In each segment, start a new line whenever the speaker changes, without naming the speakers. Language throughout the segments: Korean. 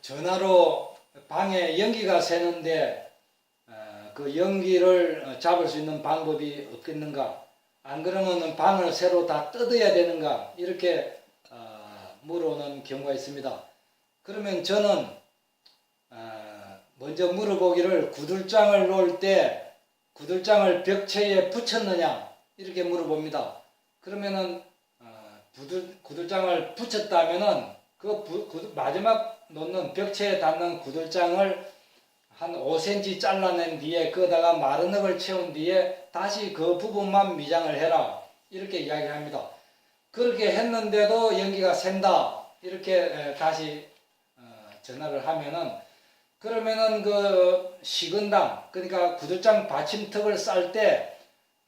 전화로 방에 연기가 새는데 어, 그 연기를 잡을 수 있는 방법이 없겠는가? 안 그러면 방을 새로 다 뜯어야 되는가? 이렇게 어, 물어오는 경우가 있습니다. 그러면 저는 어, 먼저 물어보기를 구들장을 놓을 때 구들장을 벽체에 붙였느냐 이렇게 물어봅니다. 그러면은 어, 구들, 구들장을 붙였다면은 그 부- 구들- 마지막 놓는 벽체에 닿는 구들장을 한 5cm 잘라낸 뒤에 거다가 마른 흙을 채운 뒤에 다시 그 부분만 미장을 해라 이렇게 이야기합니다. 그렇게 했는데도 연기가 샌다 이렇게 에, 다시 어, 전화를 하면은 그러면은 그 식은당 그러니까 구들장 받침턱을 쌀때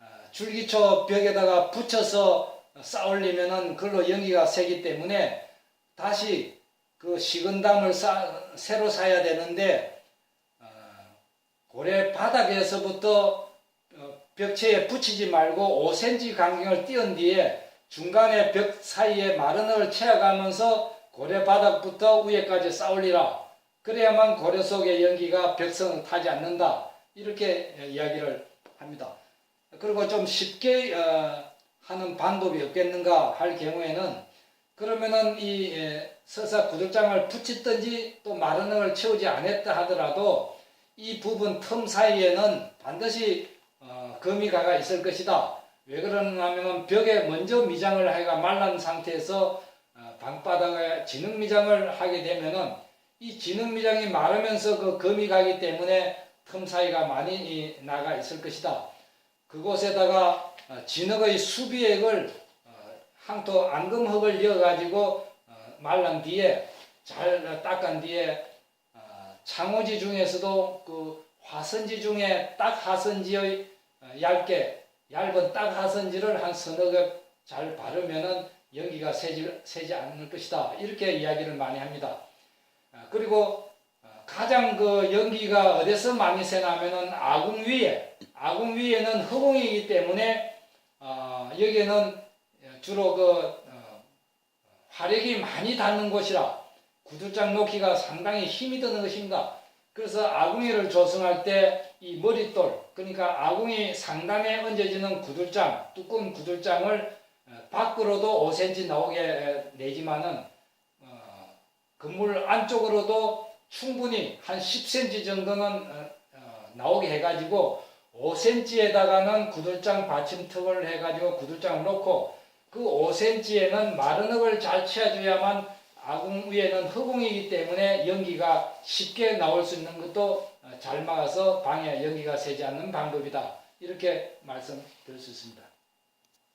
어, 줄기초 벽에다가 붙여서 쌓올리면은 그걸로 연기가 새기 때문에 다시 그 식은담을 싸, 새로 사야 되는데 어, 고래 바닥에서부터 어, 벽체에 붙이지 말고 5cm 간격을 띄운 뒤에 중간에 벽 사이에 마른 흙을 채워가면서 고래 바닥부터 위에까지 쌓올리라. 그래야만 고래 속의 연기가 벽선을 타지 않는다. 이렇게 이야기를 합니다. 그리고 좀 쉽게 어, 하는 방법이 없겠는가 할 경우에는 그러면은 이 에, 서사 구들장을 붙였든지 또 마른 흙을 채우지 않았다 하더라도 이 부분 틈 사이에는 반드시 어, 거미가가 있을 것이다. 왜 그러냐면은 벽에 먼저 미장을 해가 말란 상태에서 어, 방바닥에 진흙 미장을 하게 되면은 이 진흙 미장이 마르면서 그 거미 가기 때문에 틈 사이가 많이 이, 나가 있을 것이다. 그곳에다가 어, 진흙의 수비액을 어, 항토 앙금흙을 이어가지고 어, 말란 뒤에 잘 닦은 뒤에 어, 창호지 중에서도 그 화선지 중에 딱 하선지의 어, 얇게 얇은 딱 하선지를 한 서너 겹잘 바르면은 연기가 새지, 새지 않을 것이다 이렇게 이야기를 많이 합니다. 아, 그리고 어, 가장 그 연기가 어디서 많이 새냐면은 아궁 위에 아궁 위에는 허공이기 때문에 어, 여기에는 주로 그 어, 화력이 많이 닿는 곳이라 구두장 놓기가 상당히 힘이 드는 것입니다. 그래서 아궁이를 조성할 때 이 머릿돌 그러니까 아궁이 상단에 얹어지는 구들장 두꺼운 구들장을 어, 밖으로도 5cm 나오게 내지만은 어, 건물 안쪽으로도 충분히 한 10cm 정도는 어, 어, 나오게 해가지고 5cm에다가는 구들장 받침턱을 해가지고 구들장을 놓고 그 5cm에는 마른 흙을 잘 채워줘야만 아궁 위에는 허공이기 때문에 연기가 쉽게 나올 수 있는 것도 어, 잘 막아서 방에 연기가 새지 않는 방법이다. 이렇게 말씀드릴 수 있습니다.